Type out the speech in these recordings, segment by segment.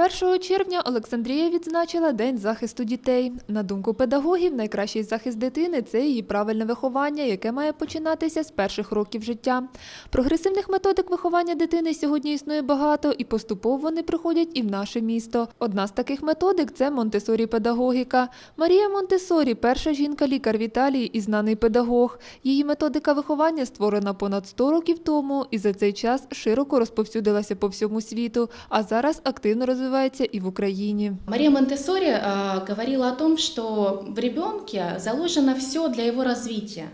1 червня Олександрія відзначила День захисту дітей. На думку педагогів, найкращий захист дитини це її правильне виховання, яке має починатися з перших років життя. Прогресивних методик виховання дитини сьогодні існує багато, і поступово вони приходять і в наше місто. Одна з таких методик це Монтесорі педагогіка. Марія Монтесорі перша жінка-лікар в Італії і знаний педагог. Її методика виховання створена понад 100 років тому і за цей час широко розповсюдилася по всьому світу, а зараз активно розвивається і в Україні. Мария Монтессори э, говорила о том, что в ребенке заложено все для его развития.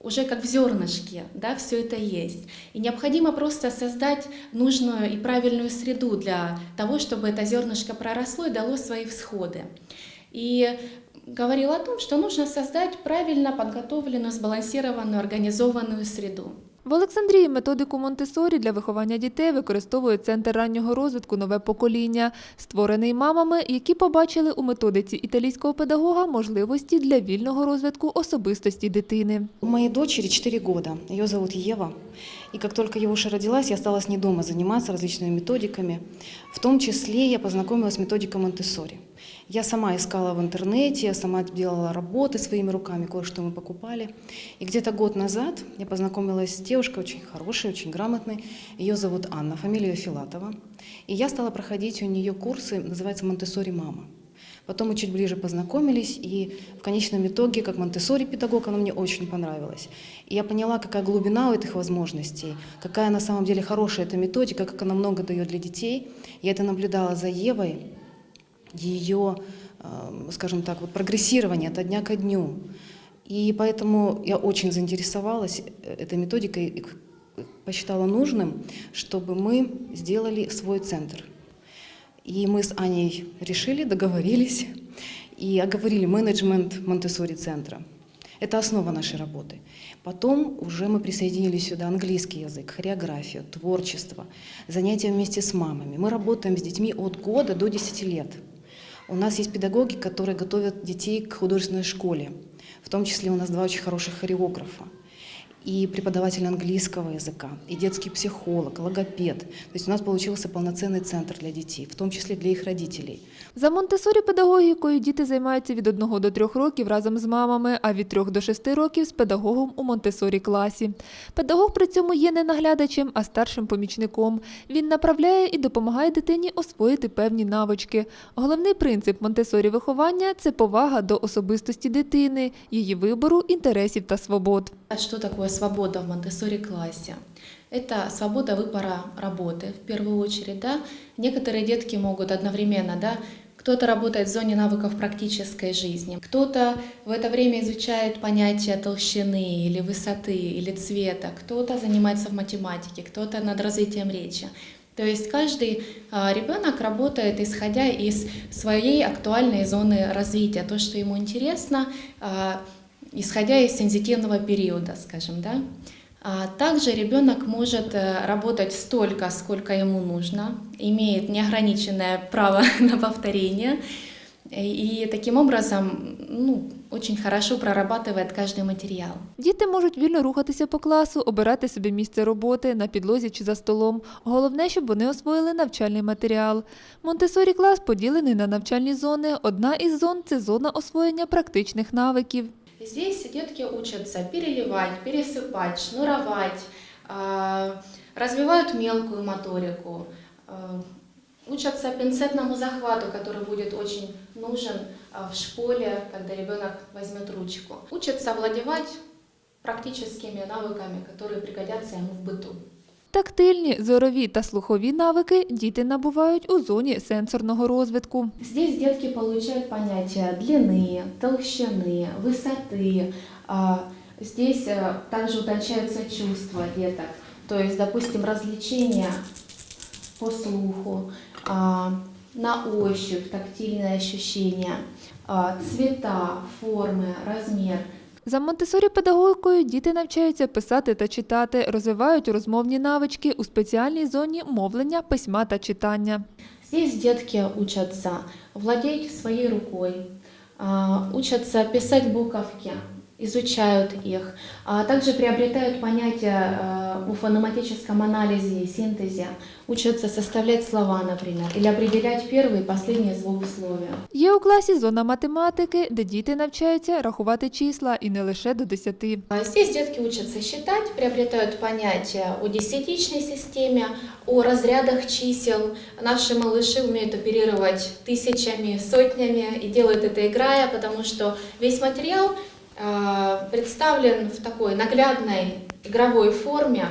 Уже как в зернышке, да, все это есть. И необходимо просто создать нужную и правильную среду для того, чтобы это зернышко проросло и дало свои всходы. И говорила о том, что нужно создать правильно подготовленную, сбалансированную, организованную среду. В Олександрії методику Монтесорі для виховання дітей використовує центр раннього розвитку нове покоління, створений мамами, які побачили у методиці італійського педагога можливості для вільного розвитку особистості дитини. У моей дочери 4 года. Ее зовут Ева. И как только Евуша родилась, я стала с ней дома заниматься различными методиками. В том числе я познакомилась с методикой Монтессори. Я сама искала в интернете, я сама делала работы своими руками, кое-что мы покупали. И где-то год назад я познакомилась с девушкой очень хорошей, очень грамотной. Ее зовут Анна, фамилия Филатова. И я стала проходить у нее курсы, называется Монтессори мама. Потом мы чуть ближе познакомились, и в конечном итоге, как Монтессори педагог, она мне очень понравилась. И я поняла, какая глубина у этих возможностей, какая на самом деле хорошая эта методика, как она много дает для детей. Я это наблюдала за Евой, ее, э, скажем так, вот прогрессирование от дня ко дню. И поэтому я очень заинтересовалась э, этой методикой и посчитала нужным, чтобы мы сделали свой центр. И мы с Аней решили, договорились и оговорили менеджмент Монтессори центра. Это основа нашей работы. Потом уже мы присоединили сюда английский язык, хореографию, творчество, занятия вместе с мамами. Мы работаем с детьми от года до 10 лет. У нас есть педагоги, которые готовят детей к художественной школе. В том числе у нас два очень хороших хореографа. И преподаватель английского языка, и детский психолог, логопед. То есть у нас получился полноценный центр для детей, в том числе для их родителей. За Монтесорі педагогікою діти займаються від 1 до 3 років разом з мамами, а від 3 до 6 років з педагогом у Монтесорі класі. Педагог при цьому є не наглядачем, а старшим помічником. Він направляє і допомагає дитині освоїти певні навички. Головний принцип Монтесорі виховання це повага до особистості дитини, її вибору, інтересів та свобод. А Что такое свобода в Монтессори классе? Это свобода выбора работы, в первую очередь, да. Некоторые детки могут одновременно, да, кто-то работает в зоне навыков практической жизни, кто-то в это время изучает понятия толщины или высоты или цвета, кто-то занимается в математике, кто-то над развитием речи. То есть каждый а, ребенок работает исходя из своей актуальной зоны развития, то, что ему интересно, а, исходя из сензитивного периода, скажем, да. А Также ребенок может э, работать столько, сколько ему нужно, имеет неограниченное право на повторение, и таким образом ну, очень хорошо прорабатывает каждый материал. Діти можуть вільно рухатися по класу, обирати собі місце роботи на підлозі чи за столом. Головне, щоб вони освоїли навчальний матеріал. Монтесорі клас поділений на навчальні зони. Одна із зон це зона освоєння практичних навиків. Здесь детки учатся переливать, пересыпать, шнуровать, а, развивают мелкую моторику, а, учатся пинцетному захвату, который будет очень нужен а, в школе, когда ребенок возьмет ручку. Учатся овладевать практическими навыками, которые пригодятся ему в быту. Тактильні, зорові та слухові навики діти набувають у зоні сенсорного розвитку. Здесь детки получают понятия длины, толщины, высоты. А, Здесь э, также утончаются чувства деток. То есть, допустим, развлечения по слуху, а, на ощупь, тактильные ощущения, а, цвета, формы, размер. за Монтесорі педагогікою діти навчаються писати та читати, розвивають розмовні навички у спеціальній зоні мовлення, письма та читання. Здесь детки учатся владеть своей рукой, учатся писать буковки, изучают их, а также приобретают понятия э, о фонематическом анализе и синтезе, учатся составлять слова, например, или определять первые и последние звукословия. Є у класі зона математики, де діти навчаються рахувати числа і не лише до 10. А Здесь детки учатся считать, приобретают понятия о десятичной системе, о разрядах чисел. Наши малыши умеют оперировать тысячами, сотнями и делают это играя, потому что весь материал э, представлен в такой наглядной игровой форме.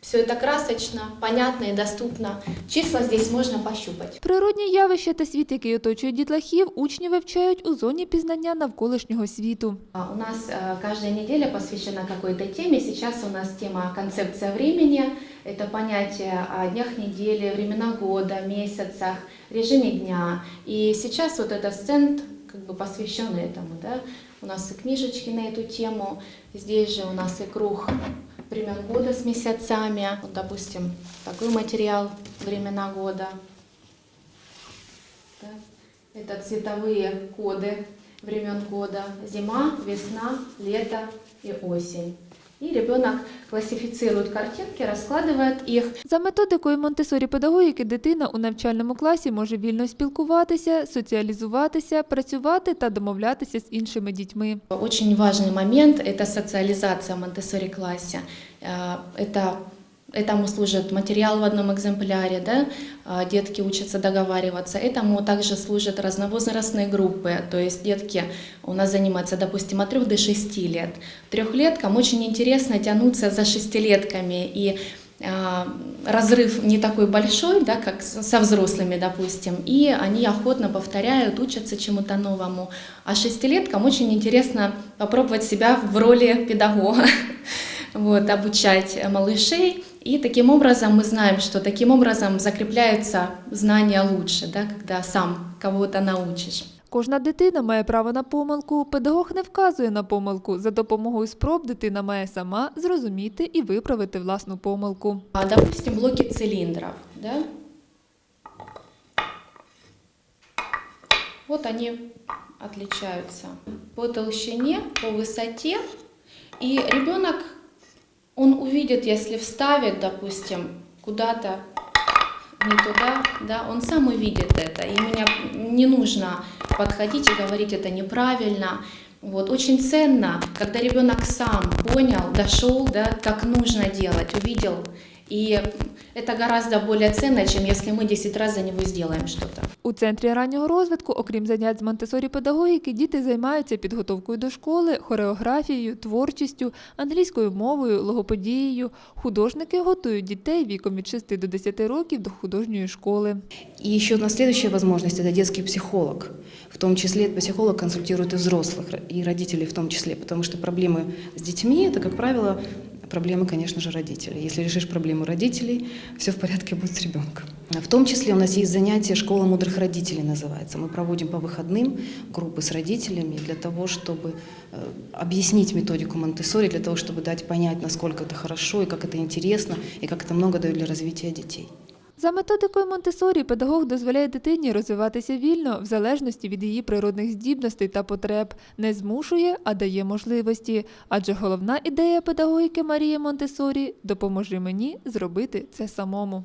Все это красочно, понятно и доступно. Числа здесь можно пощупать. Природні явища та світ, який оточує дітлахів, учні вивчають у зоні пізнання навколишнього світу. А, У нас э, каждая неделя посвящена какой-то теме. Сейчас у нас тема концепция времени. Это понятие о днях недели, времена года, месяцах, режиме дня. И сейчас вот этот стенд как бы посвящен этому. Да? У нас и книжечки на эту тему. Здесь же у нас и круг времен года с месяцами. Вот, допустим, такой материал времена года. Да? Это цветовые коды времен года. Зима, весна, лето и осень. И ребенок классифицирует картинки, раскладывает их. За методикою Монтесорі педагогіки дитина у навчальному класі може вільно спілкуватися, соціалізуватися, працювати та домовлятися з іншими дітьми. Очень важный момент – это социализация в Монтессори-классе. Э, Это Этому служит материал в одном экземпляре, да? а, детки учатся договариваться. Этому также служат разновозрастные группы, то есть детки у нас занимаются, допустим, от 3 до 6 лет. Трехлеткам очень интересно тянуться за шестилетками, и а, разрыв не такой большой, да, как со взрослыми, допустим, и они охотно повторяют, учатся чему-то новому. А шестилеткам очень интересно попробовать себя в роли педагога, вот, обучать малышей. И таким образом мы знаем, что таким образом закрепляются знания лучше, да, когда сам кого-то научишь. Кожна дитина має право на помилку. Педагог не вказує на помилку. За допомогою спроб дитина має сама зрозуміти і виправити власну помилку. А, Допустим, блоки цилиндров, да? Вот они отличаются по толщине, по высоте. И ребенок, он увидит, если вставит, допустим, куда-то не туда, да, он сам увидит это. И мне не нужно подходить и говорить это неправильно. Вот. Очень ценно, когда ребенок сам понял, дошел, да, как нужно делать, увидел. И это гораздо более ценно, чем если мы 10 раз за него сделаем что-то. У центрі раннього розвитку, окрім занять з Монтесорі педагогіки, діти займаються підготовкою до школи, хореографією, творчістю, англійською мовою, логопедією. Художники готують дітей віком від 6 до 10 років до художньої школи. И еще одна следующая возможность – это детский психолог. В том числе психолог консультирует и взрослых, и родителей в том числе, потому что проблемы с детьми – это, как правило, проблемы, конечно же, родителей. Если решишь проблему родителей, все в порядке будет с ребенком. В том числе у нас есть занятие «Школа мудрых родителей» называется. Мы проводим по выходным группы с родителями для того, чтобы э, объяснить методику Монтессори, для того, чтобы дать понять, насколько это хорошо и как это интересно, и как это много дает для развития детей. За методикою Монтесорі педагог дозволяє дитині розвиватися вільно в залежності від її природних здібностей та потреб, не змушує, а дає можливості. Адже головна ідея педагогіки Марії Монтесорі допоможи мені зробити це самому.